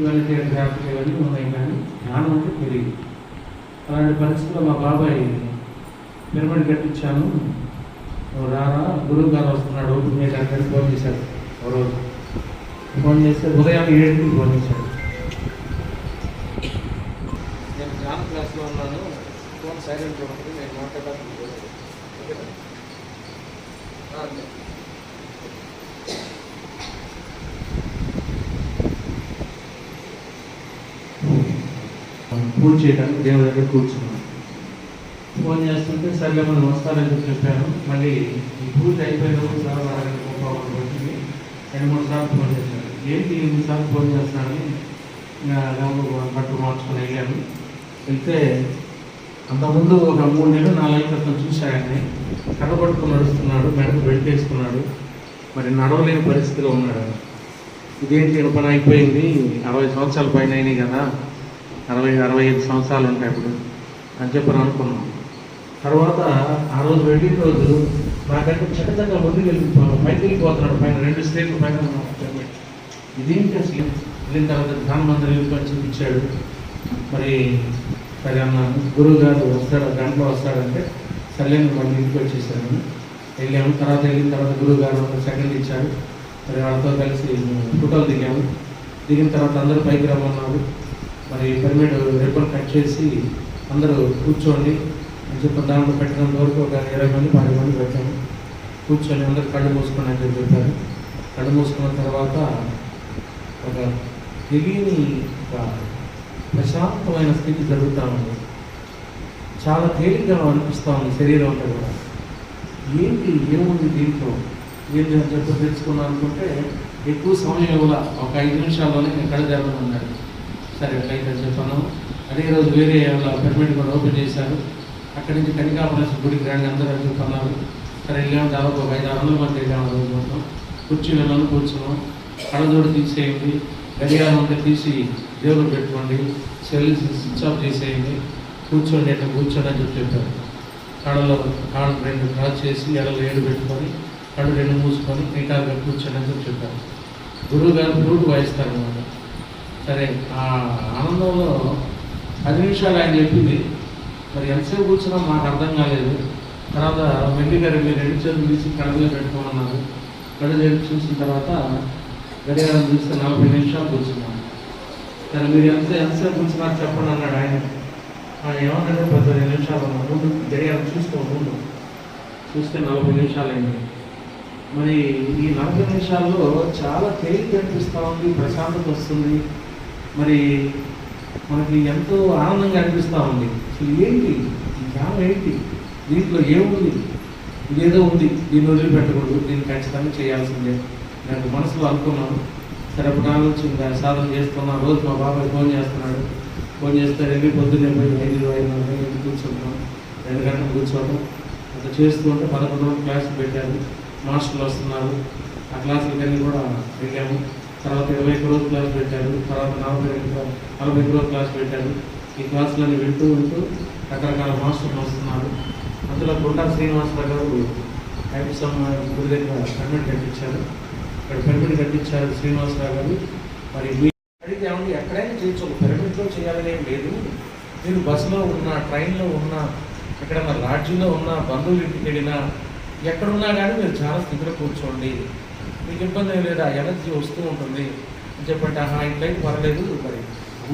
ఇవన్నీ తీర్థయాత్రలు ఇవన్నీ ఉన్నాయి కానీ జ్ఞానం అంటే తెలియదు. అలాంటి పరిస్థితుల్లో మా బాబాయ్ పిరమిడ్ కట్టించాను. రారా గురువు గారు వస్తున్నాడు. మీరు మీద ఫోన్ చేశాడు. ఒక రోజు ఫోన్ చేస్తే ఉదయం ఏడుకి ఫోన్ చేశాడు. నేను జ్ఞాన క్లాస్లో ఉన్నాను. ఫోన్ సైలెంట్ ఉంటుంది నేను మాట్లాడడానికి కుదరదు. ఓకేనా? ఆ, అంతే. పూజ చేయడానికి దేవుడి దగ్గర కూర్చున్నాను ఫోన్ చేస్తుంటే సర్లే మనం వస్తారని చెప్పి చెప్పాను. మళ్ళీ ఈ పూజ అయిపోయినప్పుడు సార్ అరగంట ముప్పై వచ్చింది రెండు మూడు సార్లు ఫోన్ చేశాను ఏంటి ఎనిమిది సార్లు ఫోన్ చేస్తున్నానని బట్టు మార్చుకొని వెళ్ళాను. వెళ్తే అంతకుముందు ఒక మూడు నెలలు నాలుగు క్రితం చూశాయని కర్రపట్టుకుని నడుస్తున్నాడు మెడకు బెల్ట్ వేసుకున్నాడు. మరి నడవలేని పరిస్థితిలో ఉన్నాడు ఇదేంటి ఈయన పని అయిపోయింది? అరవై సంవత్సరాల పైన అయినాయి కదా. అరవై అరవై ఐదు సంవత్సరాలు ఉంటాయి ఇప్పుడు అని చెప్పని అనుకున్నాం. తర్వాత ఆ రోజు వెళ్ళిన రోజు నాకంటే చక్కచక్క ముందుకు వెళ్ళి పైకి వెళ్ళిపోతున్నాడు. పైన రెండు స్టేట్లు పైన ఇదేంటి అసలు వెళ్ళిన తర్వాత ప్రధానమంత్రి మందిరం చూపించాడు. మరి సరే అన్నాను. గురువు గారు వస్తాడు? గంటలో వస్తాడంటే సర్లేని మళ్ళీ ఇంటికి వచ్చేసాను వెళ్ళాము. తర్వాత వెళ్ళిన తర్వాత గురువు గారు ఒక సెకండ్ ఇచ్చాడు మరి వాళ్ళతో కలిసి ఫోటోలు దిగాము. దిగిన తర్వాత అందరూ పైకి రమ్మన్నారు. మరి పిరమిడ్ రిబ్బన్ కట్ చేసి అందరూ కూర్చోండి. అని చెప్పి దాంట్లో పెట్టడం వరకు ఒక ఇరవై మంది పది మంది పెట్టాము. కూర్చొని అందరూ కళ్ళు మూసుకొని అని చెప్పారు. కళ్ళు మూసుకున్న తర్వాత ఒక తెలియని ఒక ప్రశాంతమైన స్థితి జరుగుతూ ఉంది. చాలా తేలిగ్గా అనిపిస్తూ ఉంది శరీరం అంతా కూడా. ఏంటి ఏముంది దీంట్లో? ఏంటి అని చెప్పి తెలుసుకున్నాను అనుకుంటే ఎక్కువ సమయం కూడా ఒక ఐదు నిమిషాల్లోనే నేను కళ్ళు తెరవనున్నాను సరే అయితే చెప్పాను. అదే రోజు వేరే అపార్ట్మెంట్ కూడా ఓపెన్ చేశారు. అక్కడి నుంచి కనికాపరేశ్వర గుడికి రండి అందరూ అని చెప్పన్నారు సరే వెళ్ళాము దాదాపు ఒక ఐదు ఆరు వందల మంది వెళ్ళాము రోజు మొత్తం. కూర్చుని కూర్చున్నాం. కళ్ళజోడు తీసేయండి. గడియారం ఉంటే తీసి దేవుడు పెట్టుకోండి. సెల్ స్విచ్ ఆఫ్ చేసేయండి. కూర్చోండి ఎట్లా కూర్చోండి అని చెప్పి చెప్పారు. కళ్ళలో కాళ్ళు రెండు క్రాస్ చేసి ఎడలు ఏడు పెట్టుకొని కళ్ళు రెండు మూసుకొని నిటారుగా కూర్చోండి అని చెప్పి చెప్పారు. గురువు గారు ఫ్లూట్ వాయిస్తారు అన్నమాట. సరే ఆ ఆనందంలో పది నిమిషాలు ఆయన చెప్పింది. మరి ఎంతసేపు కూర్చున్నా మాకు అర్థం కాలేదు. తర్వాత మెల్లి గారు మీరు రెండు చేతులు తీసి కళ్ళలో పెట్టుకోమన్నారు. కళ్ళు చూసిన తర్వాత గడియారం చూస్తే నలభై నిమిషాలు కూర్చున్నాను. సరే మీరు ఎంత ఎంతసేపు కూర్చున్నారు చెప్పండి అన్నాడు ఆయన. ఆయన ఏమన్నాడు పదిహేను నిమిషాలు ముందు గడియారం చూసుకో ముందు. చూస్తే నలభై నిమిషాలు అయింది మరి ఈ నలభై నిమిషాల్లో చాలా తేలిక అనిపిస్తూ ఉంది ప్రశాంతత వస్తుంది. మరి మనకి ఎంతో ఆనందంగా అనిపిస్తూ ఉంది. అసలు ఏంటి? ఈ ఏంటి? దీంట్లో ఏముంది? ఇదేదో ఉంది. దీన్ని వదిలిపెట్టకూడదు. దీన్ని ఖచ్చితంగా చేయాల్సిందే. నాకు మనసులో అనుకున్నాను. సరే అప్పుడు ఆలోచించి దాన్ని సాధన చేస్తున్నాను రోజు మా బాబాయ్ ఫోన్ చేస్తున్నాడు. ఫోన్ చేస్తే వెళ్ళి పొద్దున్నే పోయి ఐదు ఐదు వెళ్ళి కూర్చుంటాం రెండు గంటలు కూర్చోవడం అట్లా చేస్తూ ఉంటే పదకొండు రోజులు క్లాసులు పెట్టారు. మాస్టర్లు వస్తున్నారు. ఆ క్లాసులకన్నీ కూడా వెళ్ళాము. తర్వాత ఇరవై క్రోత్ క్లాస్ పెట్టారు తర్వాత నలభై నలభై క్రోత్ క్లాస్ పెట్టారు. ఈ క్లాసులన్నీ వింటూ వింటూ రకరకాల మాస్టర్లు వస్తున్నారు. అందులో గుండా శ్రీనివాసరావు గారు ఐపిసం గుడి దగ్గర పిరమిడ్ కట్టించారు. ఇక్కడ పిరమిడ్ కట్టించారు శ్రీనివాసరావు గారు. మరి అడిగితే ఏమంటే ఎక్కడైనా చేయొచ్చు ఒక పిరమిడ్లో చేయాలని లేదు. మీరు బస్సులో ఉన్నా ట్రైన్లో ఉన్నా ఎక్కడన్నా లాడ్జీలో ఉన్నా బంధువులు ఇంటికి వెళ్ళినా ఎక్కడున్నా కానీ మీరు చాలా స్థితిలో కూర్చోండి. మీకు ఇబ్బంది లేదా? ఎనర్జీ వస్తూ ఉంటుంది. అని చెప్పంటే ఆహా ఇట్లయితే పర్లేదు మరి.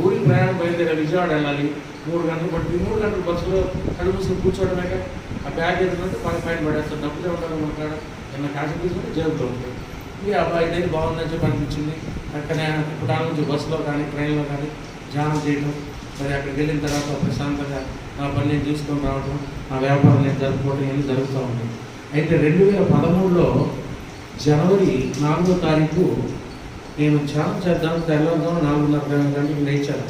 ఊరికి ప్రయాణం బయలుదేరి విజయవాడ వెళ్ళాలి. మూడు గంటలు పట్టి మూడు గంటలు బస్సులో కళ్ళు కూర్చోవడమే ఆ బ్యాగ్ ఎదురుంటే పని పైన పడేస్తాం డబ్బులు ఉంటారు మన కాడ నిన్న కాశీ తీసుకుంటే జేబులో ఉంటుంది. ఈ అబ్బాయి ఇదైతే బాగుందని చెప్పి అనిపించింది. అక్కడనే కుటాల నుంచి బస్సులో కానీ ట్రైన్లో కానీ ధ్యానం చేయడం మరి అక్కడికి వెళ్ళిన తర్వాత ప్రశాంతంగా నా పని నేను చూసుకొని రావడం నా వ్యాపారం నేను జరుపుకోవడం ఇవన్నీ జరుగుతూ ఉంటాయి. అయితే రెండు వేల పదమూడులో జనవరి నాలుగో తారీఖు నేను ధ్యానం చేద్దాం తెల్లవారుదాం నాలుగున్నర గంటలకు లేచాను.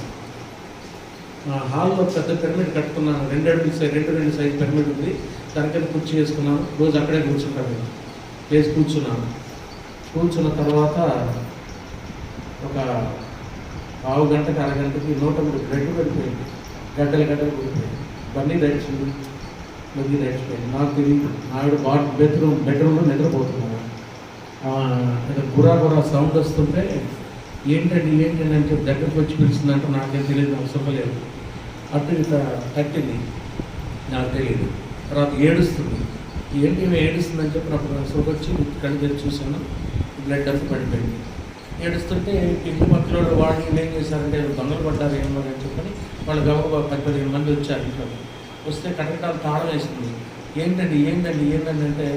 ఆ హాల్లో పెద్ద పిరమిడ్ కట్టుకున్నాను. రెండు అడుగులు రెండు రెండు సైజు పిరమిడ్ ఉంది. దాని కింద కుర్చీ వేసుకున్నాను. రోజు అక్కడే కూర్చుంటాను నేను. లేచి కూర్చున్నాను. కూర్చున్న తర్వాత ఒక పావు గంటకి అరగంటకి నూట మూడు బ్రెడ్ పడిపోయింది. గడ్డలు గడ్డలు పడిపోయింది బన్నీ దడిచింది బన్నీ దడిచిపోయింది నాకు తెలియదు ఆవిడ బాట్ బెడ్రూమ్ బెడ్రూమ్లో నిద్రపోతున్నాను ఏదో గురా గురా సౌండ్ వస్తుంటే ఏంటండి ఏంటండి అని చెప్పి దగ్గరకు వచ్చి పిలుస్తుందంటే నాకేం తెలియదు నాకు చెప్పలేదు. అటు ఇంత తట్టింది. నాకు తెలియదు తర్వాత ఏడుస్తుంది. ఏంటి ఏడుస్తుందని చెప్పి అప్పుడు నాకు వచ్చి కళ్ళు తెరిచి చూశాను. బ్లడ్ అంతా పడిపోయింది. ఏడుస్తుంటే ఇంటి మధ్యలో వాళ్ళు ఏం చేశారంటే దొంగలు పడ్డారు ఏమో అని చెప్పని వాళ్ళు గబగబా పది పదిహేను మంది వచ్చారు ఇంట్లో వస్తే కరెక్ట్ తాళం వేస్తుంది ఏంటండి ఏంటండి ఏంటండి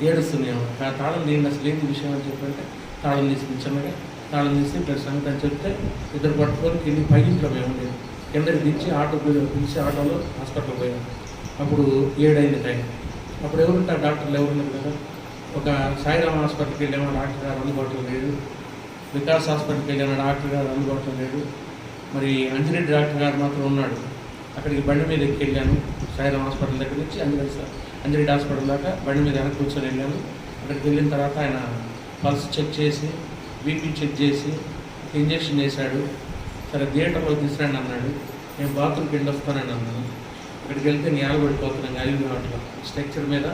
అంటే ఆ తాళం దీన్ని అసలు ఏంటి విషయం అని చెప్పంటే తాళం తీసుకుని చిన్నగా తాళం తీసి ఇక్కడ సంగతి అని చెప్తే ఇద్దరు పట్టుకొని కింద పై ఇంట్లో మేము ఉండేది కిందకి దించి ఆటో పిలిచి ఆటోలో హాస్పిటల్ పోయాం అప్పుడు ఏడైంది టైం. అప్పుడు ఎవరుంటారు డాక్టర్లు ఎవరున్నారు కదా? ఒక సాయిరామ్ హాస్పిటల్కి వెళ్ళామో? డాక్టర్ గారు అందుబాటులో లేడు వికాస్ హాస్పిటల్కి వెళ్ళాను డాక్టర్ గారు అందుబాటులో లేడు మరి అంజిరెడ్డి డాక్టర్ గారు మాత్రం ఉన్నాడు. అక్కడికి బండి మీద ఎక్కి వెళ్ళాను. సాయిరామ్ హాస్పిటల్ దగ్గర నుంచి అంజిరెడ్డి సార్ అంజలి హాస్పిటల్ దాకా బండి మీద వెనక్కి కూర్చొని వెళ్ళాను అక్కడికి వెళ్ళిన తర్వాత ఆయన పల్స్ చెక్ చేసి బీపీ చెక్ చేసి ఇంజెక్షన్ వేశాడు. సరే థియేటర్లో తీసుకురండి అన్నాడు. నేను బాత్రూమ్కి వెళ్ళి వస్తానని అన్నాను. అక్కడికి వెళ్తే నేల పడిపోతున్నాను ఐదు అట్లా స్ట్రక్చర్ మీద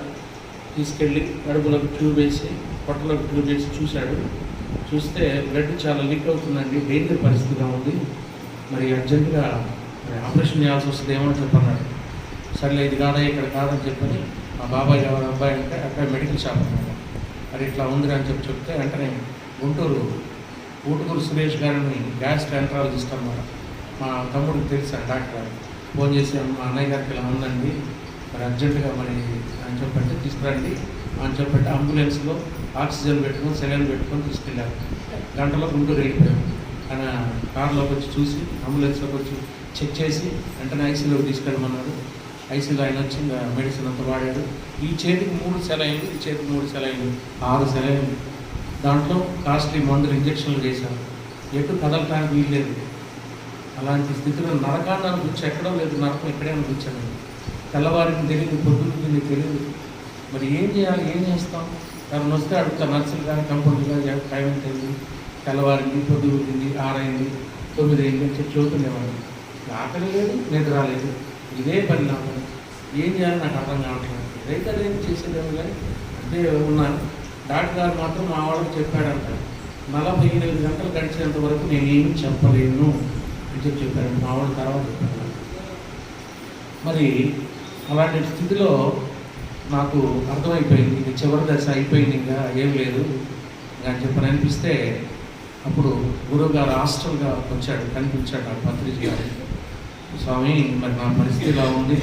తీసుకెళ్ళి కడుపులోకి ట్యూబ్ వేసి పొట్టలోకి ట్యూబ్ వేసి చూశాడు. చూస్తే బ్లడ్ చాలా లీక్ అవుతుందండి. డేంజర్ పరిస్థితిగా ఉంది. మరి అర్జెంటుగా మరి ఆపరేషన్ చేయాల్సి వస్తుంది ఏమని చెప్పన్నాడు. సర్లే ఇది కాదా ఇక్కడ కాదని చెప్పని మా బాబాయ్ ఎవరు అబ్బాయి అంటే అక్కడ మెడికల్ షాప్ అన్నాడు మరి ఇట్లా ఉంది అని చెప్పి చెప్తే వెంటనే గుంటూరు ఊటుకూరు సురేష్ గారిని గ్యాస్ ఎంట్రాలజిస్ట్ అన్నమాట. మా తమ్ముడికి తెలుసు డాక్టర్ గారు. ఫోన్ చేసి మా అన్నయ్య గారికి ఇలా ఉందండి. మరి అర్జెంటుగా మరి అని చెప్పంటే తీసుకురండి. అని చెప్పంటే అంబులెన్స్లో ఆక్సిజన్ పెట్టుకొని సెలైన్ పెట్టుకొని తీసుకెళ్ళారు. గంటలో గుంటూరు వెళ్ళిపోయాం. ఆయన కార్లోకి వచ్చి చూసి అంబులెన్స్లోకి వచ్చి చెక్ చేసి వెంటనే ఐసీలోకి తీసుకెళ్ళమన్నాడు ఐసీలో ఆయన వచ్చి మెడిసిన్ అంతా వాడాడు. ఈ చేతికి మూడు సెలైన్లు ఈ చేతికి మూడు సెలైన్లు ఆరు సెలైన్లు. దాంట్లో కాస్ట్లీ మందులు ఇంజక్షన్లు చేశారు ఎటు కదలటానికి వీల్లేదు. అలాంటి స్థితిలో నరకాన్ని అనిపించి ఎక్కడో లేదు నరకం ఎక్కడే అనిపించాను తెల్లవారికి తెలియదు పొద్దున్నకి తెలియదు. మరి ఏం చేయాలి ఏం చేస్తాం? తను వస్తే అడుగుతా నర్సులు కానీ కంపౌండర్ కానీ టైం తెలియదు తెల్లవారింది పొద్దుగుంది ఆరైంది తొమ్మిది అయింది అని చెప్పి చదువుతుండేవాడిని ఆకలి లేదు నిద్ర రాలేదు ఇదే పని నాకు ఏం చేయాలని నాకు అర్థం కావట్లేదు. రైతులు ఏం చేసేదేమో కానీ అంటే ఉన్నాను డాక్టర్ గారు మాత్రం మా వాళ్ళకి చెప్పాడంట నలభై ఎనిమిది గంటలు గడిచినంత వరకు నేనేం చెప్పలేను అని చెప్పి చెప్పాడు మా వాళ్ళ తర్వాత చెప్పాడు మరి అలాంటి స్థితిలో నాకు అర్థమైపోయింది. ఇది చివరి దశ అయిపోయింది. ఇంకా ఏం లేదు. అని చెప్పని అనిపిస్తే అప్పుడు గురువు గారు హాస్టల్గా వచ్చాడు కనిపించాడు ఆ పత్రిక గారు. స్వామి మరి నా పరిస్థితి ఇలా ఉంది.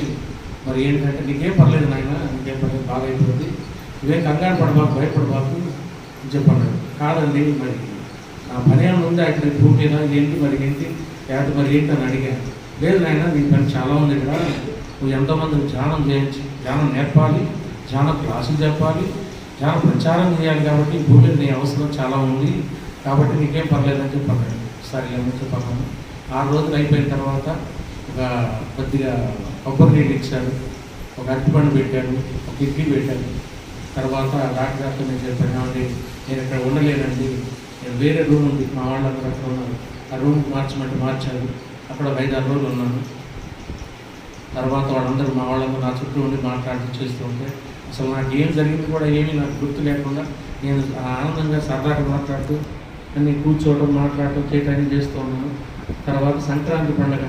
మరి ఏంటంటే నీకేం పర్లేదు నాయన నీకేం పర్లేదు బాగా అయిపోతుంది ఇవేం కంగారు పడబాకు భయపడబాకు అని చెప్పన్నాడు. కాదండి మరి నా పని ఏమైనా ఉంది అక్కడ భూమి మీద? ఏంటి మరి ఏంటి? లేకపోతే మరి ఏంటి అని అడిగాను లేదు నాయన నీ పని చాలా ఉంది ఇక్కడ నువ్వు ఎంతోమందికి ధ్యానం చేయించి ధ్యానం నేర్పాలి ధ్యాన క్లాసులు చెప్పాలి ధ్యాన ప్రచారం చేయాలి కాబట్టి భూమి నీ అవసరం చాలా ఉంది. కాబట్టి నీకేం పర్లేదని చెప్పన్నాడు. సరే అని చెప్పాను ఆరు రోజులు అయిపోయిన తర్వాత కొద్దిగా కొబ్బరి నీళ్ళు ఇచ్చాడు ఒక అరటిపండు పెట్టాడు ఒక ఇడ్లీ పెట్టాడు. తర్వాత డాక్టర్ గారితో నేను చెప్పాను కాబట్టి నేను ఇక్కడ ఉండలేనండి. నేను వేరే రూమ్ ఉంది మా వాళ్ళందరూ అక్కడ ఉన్నారు. ఆ రూమ్ మార్చమంటే మార్చాడు అక్కడ ఒక ఐదు ఆరు రోజులు ఉన్నాను. తర్వాత వాళ్ళందరూ మా వాళ్ళందరూ నా చుట్టూ ఉండి మాట్లాడుతూ చేస్తూ ఉంటే అసలు నాకు ఏం జరిగింది కూడా ఏమీ నాకు గుర్తు లేకుండా నేను ఆనందంగా సరదాగా మాట్లాడుతూ అన్ని కూర్చోవడం మాట్లాడటం చేయటం చేస్తూ ఉన్నాను. తర్వాత సంక్రాంతి పండుగ.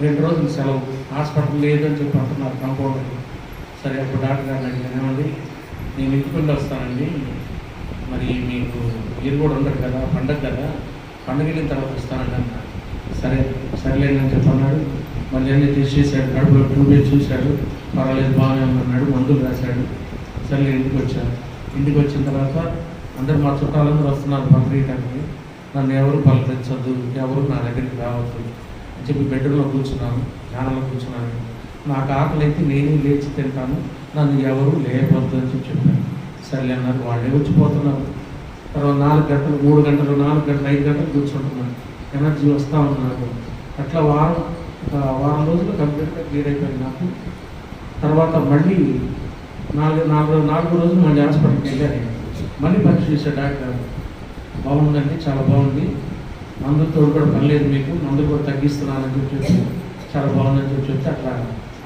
రెండు రోజులు సెలవు. హాస్పిటల్ లేదని చెప్పి అంటున్నారు కంపౌండర్ సరే అప్పుడు డాక్టర్ గారు అడిగాను "ఏమండి, నేను ఇంటికి వస్తానండి. మరి మీకు మీరు కూడా ఉండరు కదా పండగ కదా. పండగ వెళ్ళిన తర్వాత వస్తానండి అన్నారు సరే సరేలేదని చెప్పి అన్నాడు. మళ్ళీ అన్ని టెస్ట్ చేశాడు కడుపులో ట్యూబ్ చూశాడు. పర్వాలేదు బాగానే ఉందన్నాడు మందులు రాశాడు. సరే ఇంటికి వచ్చాను. ఇంటికి వచ్చిన తర్వాత అందరు మా చుట్టాలందరూ వస్తున్నారు పంపించడానికి నన్ను ఎవరు పలకరించొద్దు ఎవరు నా దగ్గరికి రావద్దు. అని చెప్పి బెడ్రూమ్లో కూర్చున్నాను ధ్యానంలో కూర్చున్నాను. నాకు ఆకలి అయితే నేనే లేచి తింటాను నన్ను ఎవరు లేపొద్దు అని చెప్పి చెప్పాను సరే అన్నారు వాళ్ళే వచ్చిపోతున్నారు. తర్వాత నాలుగు గంటలు మూడు గంటలు నాలుగు గంటలు ఐదు గంటలు కూర్చుంటున్నాను. ఎనర్జీ వస్తూ ఉన్నారు అట్లా వారం ఒక వారం రోజులు కంప్లీట్గా క్లియర్ అయిపోయింది నాకు. తర్వాత మళ్ళీ నాలుగు నాలుగు నాలుగు రోజులు మళ్ళీ హాస్పిటల్కి వెళ్ళాను. మళ్ళీ పరీక్ష చేశాడు డాక్టర్. బాగుందండి చాలా బాగుంది. మందులతో కూడా పని లేదు మీకు. మందు కూడా తగ్గిస్తున్నానని చెప్పి చాలా బాగుందని చెప్పి చెప్తే అట్లా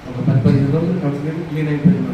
ఒక పది పదిహేను రోజులు కంప్లీట్ క్లీన్ అయిపోయింది